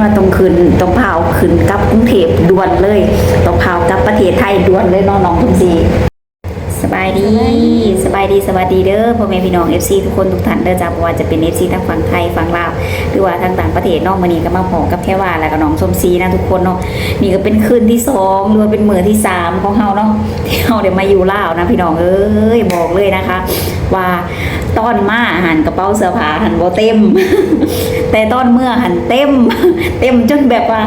ว่าต้องขึ้นต้องพาเอาขึ้นกลับกรุงเทพด่วนเลยต้องพาเอากลับประเทศไทยด่วนเลยน้องน้องทุกทีสบายดีสบายดีสวัสดีเด้อพ่อแม่พี่น้อง FC ทุกคนทุกท่านเด้อจ้าบ่ว่าจะเป็น FC ทั้งฝั่งไทยฝั่งลาวหรือว่าทางต่างประเทศน้องมื้อนี้ก็มาพอกับแค่ว่าแล้วก็น้องชมซีนะทุกคนเนาะนี่ก็เป็นคืนที่สองหรือว่าเป็นมือที่สามของเฮาเนาะที่เฮาได้มาอยู่ลาวนะพี่น้องเอ้ยบอกเลยนะคะ ว่าตอนมาหันกระเป๋าเสื้อผ้าหันบ่เต็ม แต่ตอนเมื่อหันเต็ม เต็มจนแบบว่า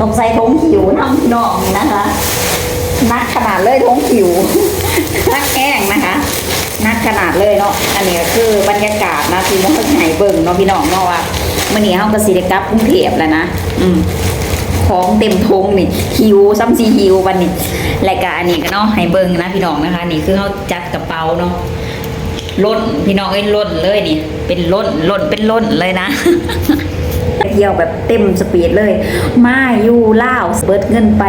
ต้องใส่ทงหิวน้ำพี่น้องนะคะนักขนาดเลยท้องหิวนักแห้งนะคะนักขนาดเลยเนาะอันนี้คือบรรยากาศนะที่มันไหนเบิ่งเนาะพี่น้องเนาะว่ามื่อนี้เฮาก็สิได้กลับกรุงเทพแล้วนะอืมของเต็มทงนี่หิวซ้ำซีหิววันนี้รายการนี้ก็เนาะให้เบิ่งนะพี่น้องนะคะ นี่คือเฮาจัดกระเป๋าเนาะ ล้นพี่น้องเอ้ยล้นเลยนี่ เป็นล้นล้นเป็นล้นเลยนะเที่ยวแบบเต็มสปีดเลย มาอยู่ล่าวเบิดเงินไป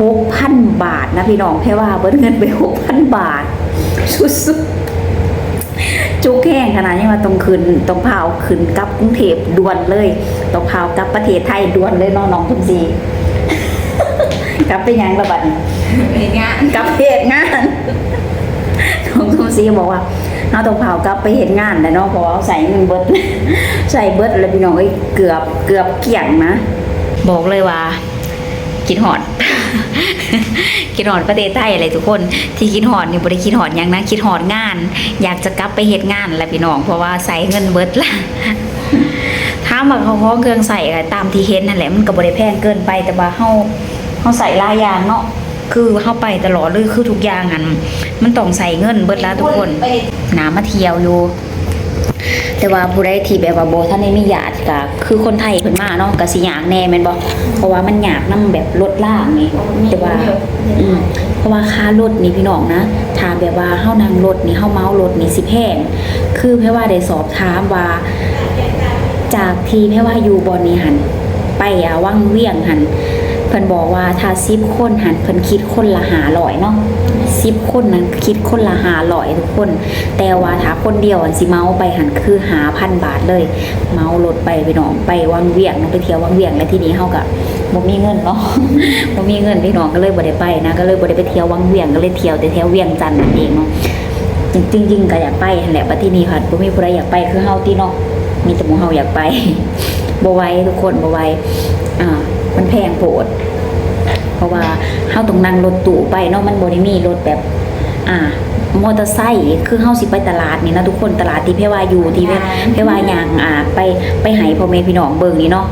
หกพันบาทนะพี่น้องแค่ว่าเบิดเงินไปหกพันบาทสุดๆจุกแห้งขนาดนี้ว่าต้องขึ้นต้องพาเอาขึ้นกลับกรุงเทพด่วนเลยต้องพาเอากลับประเทศไทยด่วนเลยเน้องน้องทุกทีกลับไปยังระบัดนี้เป็นงานกลับเหตุงานของทุมซีบอกว่า เอาต้องเผากลับไปเหตุงานแต่เนาะเพราะว่าเอาใส่เงินเบิดใส่เบิดแล้วพี่น้องเอ้ยเกือบเกือบเกี่ยงนะ บอกเลยว่าคิดหอดคิดหอดประเทศไทยอะไรทุกคนที่คิดหอดนี่บริคิดหอดยังนะคิดหอดงาน อยากจะกลับไปเหตุงานแหละพี่น้อง เพราะว่าใส่เงินเบิดละถ้ามาเขาขอเครื่องใส่ตามที่เห็นนั่นแหละมันก็บ่ได้แพงเกินไปแต่ว่าเฮาเฮาใส่ลายยางเนาะ คือเฮาไปตลอดเลยคือทุกอย่างอันมันต้องใส่เงินเบิดแล้วทุกคนหนามาเที่ยวอยู่แต่ว่าผู้ใดที่แบบว่าโบท่านได้มีญาติก็คือคนไทยเพิ่นมาเนาะก็สิยากแน่แม่นบ่เพราะว่ามันยากนํแบบรถล่างนี่แต่ว่าอืมเพราะว่าค่ารถนี่พี่น้องนะถามแบบว่าเฮานั่งรถนี่เฮาเมารถนี่สิแพงคือแพ่ว่าได้สอบถามว่า จากที่แพ่ว่าอยู่บอนนี่หันไปอะวังเวียงหัน เพิ่นบอกว่าถ้าสิบคนหันเพิ่นคิดคนละหาร้อยเนาะสิบคนนั้นคิดคนละหาร้อยทุกคน แต่ว่าถ้าคนเดียวอันสิเมาไปหันคือหาพันบาทเลย เมารถไปพี่น้องไปวังเวียงไปเที่ยววังเวียงแล้วที่นี้เฮาก็บ่มีเงินเนาะบ่มีเงินพี่น้องก็เลยบ่ได้ไปนะก็เลยบ่ได้ไปเที่ยววังเวียงก็เลยเที่ยวแต่แถวเวียงจันทน์นั่นเองเนาะจริงจริงก็อยากไปแหละบัดที่นี้ค่ะบ่มีผู้ใดอยากไปคือเฮาที่เนาะมีแต่หมู่เฮาอยากไปบ่ไหวทุกคนบ่ไหวอ่า มันแพงโพดเพราะว่าเฮาต้องนั่งรถตู้ไปเนาะมันบ่ได้มีรถแบบ อ่ามอเตอร์ไซค์คือเฮาสิไปตลาดนี่นะทุกคนตลาดที่เพว่าอยู่ที่เพเพว่าย่างอ่า ไปไปให้พ่อแม่พี่น้องเบิ่งนี่เนาะ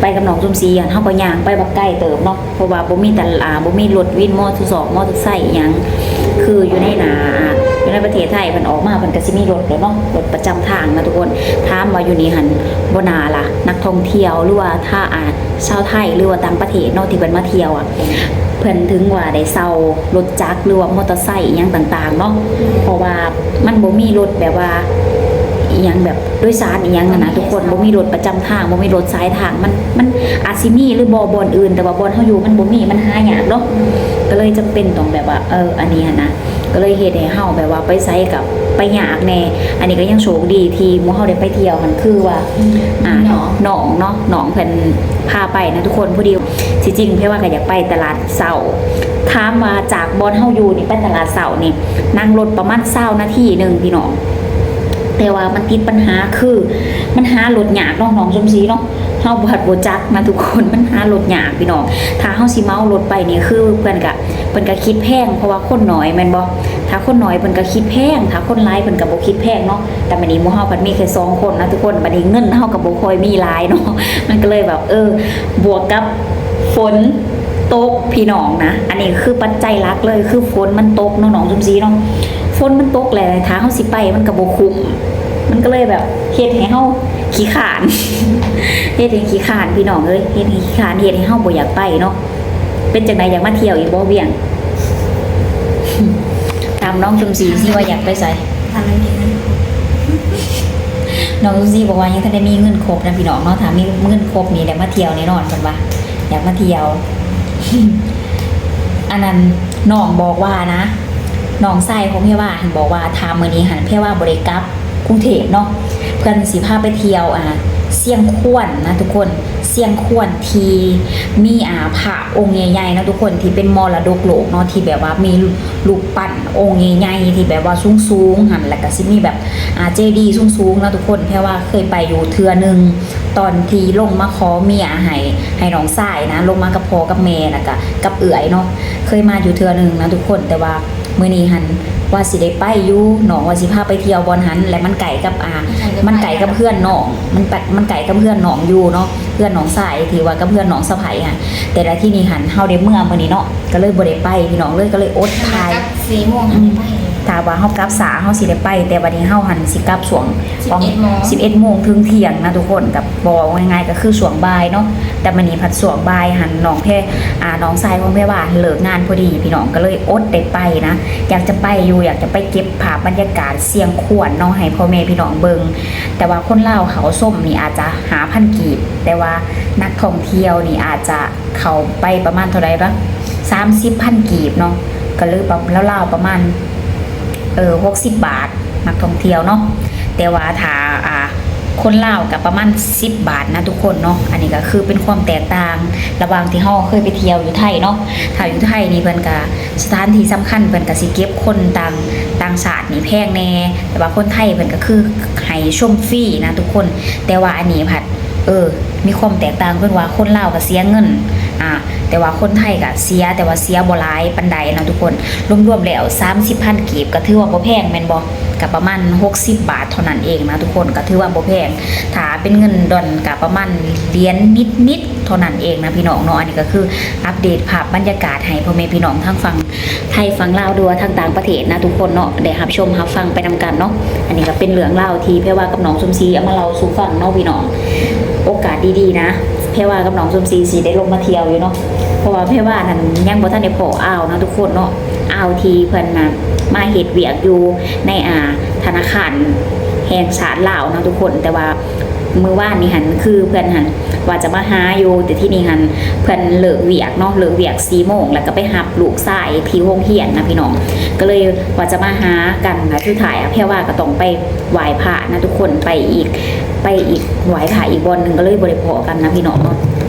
ไปกับน้องซุมซีอันเฮาก็ย่างไปบักใกล้เติบเนาะเพราะว่าบ่มีแต่อ่าบ่มีรถวินมอเตอร์สองมอเตอร์ไซค์อิหยังคืออยู่ในหนา อ่าอยู่ในประเทศไทยเพิ่นออกมาเพิ่นก็สิมีรถแล้วเนาะรถประจำทางนะทุกคนถามว่าอยู่นี่หันบนาล่ะ นักท่องเที่ยวหรือว่าถ้าอ่าชาวไทยหรือว่าต่างประเทศนาะที่เพิ่นมาเที่ยวอะเพิ่นถึงว่าได้เซารถจักรหรือว่ามอเตอร์ไซค์อิหยังต่างๆเนาะเพราะว่ามันบ่มีรถแบบว่าอียังแบบโด้วยสารอียังนะทุกคนบ่มีรถประจำทางบ่มีรถสายทางมันมันอาจสิมีหรือบ่บอนอื่น แต่ว่าบอนเฮาอยู่มันบ่มีมันหายากเนาะก็เลยจำเป็นต้องแบบว่าเอออันนี้นะ ก็เลยเฮ็ดให้เฮาแบบว่าไปไสกับไปยากแน่ อันนี้ก็ยังโชคดีที่หมู่เฮาได้ไปเที่ยวมันคือว่าอ่าหนองเนาะหนองเพิ่นพาไปนะทุกคนผู้เดียวที่จริงเพ่ว่าก็อยากไปตลาดเสาถามมาจากบอนเฮาอยู่นี่ไปตลาดเสานี่นั่งรถประมาณ20นาทีหนึงพี่น้อง แต่ว่ามันติดปัญหาคือ มันหารถยากน้องน้องชมซีเนาะเฮาบัดบ่จักนะทุกคนมันหารถยากพี่น้องถ้าเฮาสิเมารถไปนี่คือเพิ่นก็เพิ่นก็คิดแพงเพราะว่าคนน้อยแม่นบ่ถ้าคนน้อยเพิ่นก็คิดแพงถ้าคนหลายเพิ่นก็บ่คิดแพงเนาะแต่บัดนี้หมู่เฮาเพิ่นมีแค่สองคนนะทุกคนบัดนี้เงินเฮาก็บ่ค่อยมีหลายเนาะมันก็เลยแบบเออบวกกับฝนตกพี่น้องนะ อันนี้คือปัจจัยหลักเลยคือฝนมันตกน้องชมซีเนาะ ฝนมันตกแหละถ้าเฮาสิไปมันก็บ่คุ้มมันก็เลยแบบเฮ็ดให้เฮาขี้ขานเฮ็ดให้ขี้ขานพี่น้องเอ้ยเฮ็ดให้ขี้ขานเฮ็ดให้เฮาบ่อยากไปเนาะเป็นจังไดอยากมาเที่ยวอีกบ่เวียงถามน้องชมศรีสิว่าอยากไปไสทำอะไรดีนะน้องชมศรีบอกว่ายังทันได้มีเงินครบนะพี่น้องเนาะถามมีเงินครบนี่ได้มาเที่ยวแน่นอนเพิ่นว่าอยากมาเที่ยวอันนั้นน้องบอกว่านะ น้องไส้ของเพี่ว่าหันบอกว่าทามมือนี้หันเพี่ว่าบ่ได้กลับกรุงเทพเนาะเพิ่อนสิพาไปเที่ยวอ่าเสียงควนนะทุกคนเสียงขวนทีมีอ่าพระองค์ใหญ่ๆนะทุกคนที่เป็นมรดกโลกเนาะที่แบบว่ามีรูปปั้นองค์ใหญ่ๆที่แบบว่าสูงๆหันแล้วก็สิมีแบบอ่าเจดีสูงๆนะทุกคนแค่ว่าเคยไปอยู่เทือหนึงตอนที่ลงมาขอเมียให้ให้น้องสายนะ ลงมากับพ่อกับแม่แล้วก็กับเอื่อยเนาะเคยมาอยู่เทือหนึงนะทุกคนแต่ว่า มื้อนี้หันว่าสิได้ไปอยู่หนองว่าสิพาไปเที่ยวบอนหัน และมันไก่กับอ่ามันไก่กับเพื่อนหนอง มันแปะมันไก่กับเพื่อนหนองอยู่เนาะเพื่อนหนองสายที่ว่ากับเพื่อนหนองสะไผ่ค่ะ แต่ละที่นี่หันเฮาได้เมื่อมื้อนี้เนาะก็เลยบ่ได้ไปพี่น้องเลยก็เลยอดทายสี่โมงหันไป ถ้าว่าเฮากลับสาเฮาสิได้ไป แต่วันนี้เฮาหันสิกลับช่วง11โมง 11โมงถึงเที่ยงนะทุกคนกับบอกง่ายๆก็คือช่วงบ่ายเนาะแต่มื้อนี้พัดช่วงบ่ายหันน้องแพ่อ่าน้องชายของแพ่ว่าเลิกงานพอดีพี่น้องก็เลยอดได้ไปนะ อยากจะไปอยู่อยากจะไปเก็บภาพบรรยากาศเสียงขวนเนาะให้พ่อแม่พี่น้องเบิงแต่ว่าคนเล่าวเขาส้มนี่อาจจะหาพันกีบ แต่ว่านักท่องเที่ยวนี่อาจจะเขาไปประมาณเท่าไหร่ละสามสิบพันกีบเนาะก็เลยประแล้วเล่าวๆประมาณ เออหกสิบบาทนักท่องเที่ยวเนาะแต่ว่าถ้าอ่าคนลาวกับประมาณ 10 บาทนะทุกคนเนาะอันนี้ก็คือเป็นความแตกต่าง ระหว่างที่เฮาเคยไปเที่ยวอยู่ไทยเนาะถ้าอยู่ไทยนี่เพิ่นก็สถานที่สำคัญเพิ่นก็สิเก็บคนต่างต่างชาตินี่แพงแน่ แต่ว่าคนไทยเพิ่นก็คือให้ชมฟรีนะทุกคน แต่ว่าอันนี้ผัดเออ มีความแตกต่างเพิ่นว่าคนลาวก็เสียเงินอ่า แต่ว่าคนไทยก็เสียแต่ว่าเสียบ่หลายปานใดนะทุกคนรวมๆแล้ว30,000กีบก็ถือว่าบ่แพงแม่นบ่ก็ประมาณ 60 บาทเท่านั้นเองนะทุกคนก็ถือว่าบ่แพงถ้าเป็นเงินดอนก็ประมาณเหรียญนิดๆเท่านั้นเองนะพี่น้องเนาะอันนี้ก็คืออัปเดตภาพบรรยากาศให้พ่อแม่พี่น้องทั้งฝั่งไทยฝั่งลาวด้วยทั้งต่างประเทศนะทุกคนเนาะได้รับชมรับฟังไปนำกันเนาะอันนี้ก็เป็นเรื่องเล่าที่เพรว่ากับน้องสมศรีเอามาเล่าสู่ฟังเนาะพี่น้องโอกาสดีๆนะ เพว่ากับน้องสมศรีสีได้ลงมาเที่ยวอยู่เนาะเพราะว่าเพว่านั่นยังบ่ทันได้พออ่าวนะทุกคนเนาะอ้าวทีเพิ่นน่ะมาเห็ดเวียกอยู่ในอ่าธนาคารแห่งชาติลาวเนาะทุกคนแต่ว่า มือว่านนี่หันคือเพื่อนหันว่าจะมาหาอยู่แต่ที่นี่หันเพื่อนเลิกเวียกเนาะเลิกเวียกสีโมงแล้วก็ไปหับลูกสายที่ห้องเฮียนนะพี่น้องก็เลยว่าจะมาหากันนะทุกถ่ายอะแค่ว่าก็ต้องไปไหว้พระนะทุกคนไปอีกไปอีกไหว้พระอีกบอลหนึ่งก็เลยบริพอกันนะพี่น้อง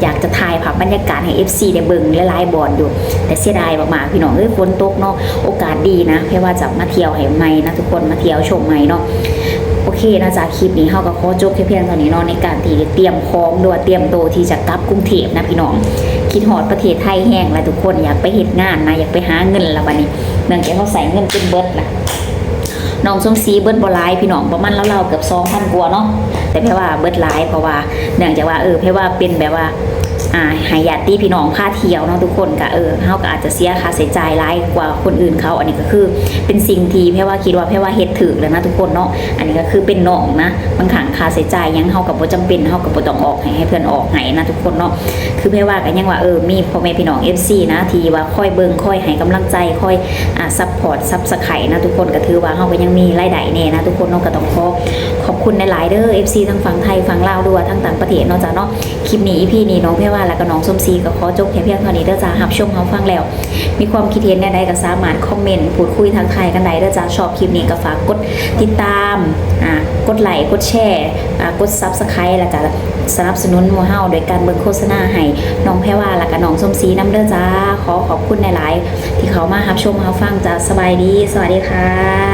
อยากจะถ่ายภาพบรรยากาศให้ FC ได้เบิ่งหลายบอลอยู่ แต่เสียดายมากๆพี่น้องเอ้ยฝนตกเนาะโอกาสดีนะแค่อว่าจะมาเที่ยวให้ใหม่นะทุกคนมาเที่ยวชมใหม่เนาะ โอเคนะจ๊ะคลิปนี้เฮาก็ขอจบแค่เพียงเท่านี้เนาะในการที่เตรียมพร้อมด้วยเตรียมโตที่จะกลับกรุงเทพนะพี่น้องคิดฮอดประเทศไทยแห้งแล้วทุกคนอยากไปเฮ็ดงานนะอยากไปหาเงินละบัดนี้เนื่องจากเขาใส่เงินเป็นเบิร์ดล่ะน้องสมศรีเบิร์ดบ่หลายพี่น้องประมาณแล้วเราเกือบ2,000กว่าเนาะแต่แพ่ว่าเบิร์ดหลายเพราะว่าเนื่องจากว่าเออแพ่ว่าเป็นแบบว่า อ่าหายาติพี่น้องค่าเที่ยวเนาะทุกคนก็เออเฮาก็อาจจะเสียค่าใช้จ่ายหลายกว่าคนอื่นเขา อันนี้ก็คือเป็นสิ่งที่แพ่ว่าคิดว่าแพ่ว่าเฮ็ดถึกแล้วนะทุกคนเนาะอันนี้ก็คือเป็นน้องนะบางครั้งค่าใช้จ่ายยังเฮากับบ่จำเป็นเฮากับบ่ต้องออกให้ให้เพื่อนออกให้นะทุกคนเนาะคือแพ่ว่าก็ยังว่าเออมีพ่อแม่พี่น้อง FC นะที่ว่าคอยเบิ่งคอยให้กำลังใจคอยอ่าซัพพอร์ตซับสไครต์นะทุกคนก็ถือว่าเฮาก็ยังมีรายได้แน่นะทุกคนเนาะก็ต้องขอขอบคุณหลายๆเด้อ FC ทั้งฝั่งไทยฝั่งลาวด้วยทั้งต่างประเทศเนาะจ้ะเนาะคลิปนี้ EP นี้น้องแพ่ว่าแล้วก็น้องส้มซีก็ขอจบแค่เพียงเท่านี้เด้อจ้ารับชมรับฟังแล้ว มีความคิดเห็นใดๆก็สามารถคอมเมนต์พูดคุยทางไทยกันได้เด้อจ้าชอบคลิปนี้ก็ฝากกดติดตามอ่ากดไลค์กดแชร์อ่ากด Subscribe แล้วก็สนับสนุนมู่เฮาโดยการเบิ่งโฆษณาให้น้องแพรว่าแล้วก็น้องส้มซีน้ำเด้อจ้าขอขอบคุณหลายๆที่เขามารับชมรับฟังจ้าสบายดี สวัสดีค่ะ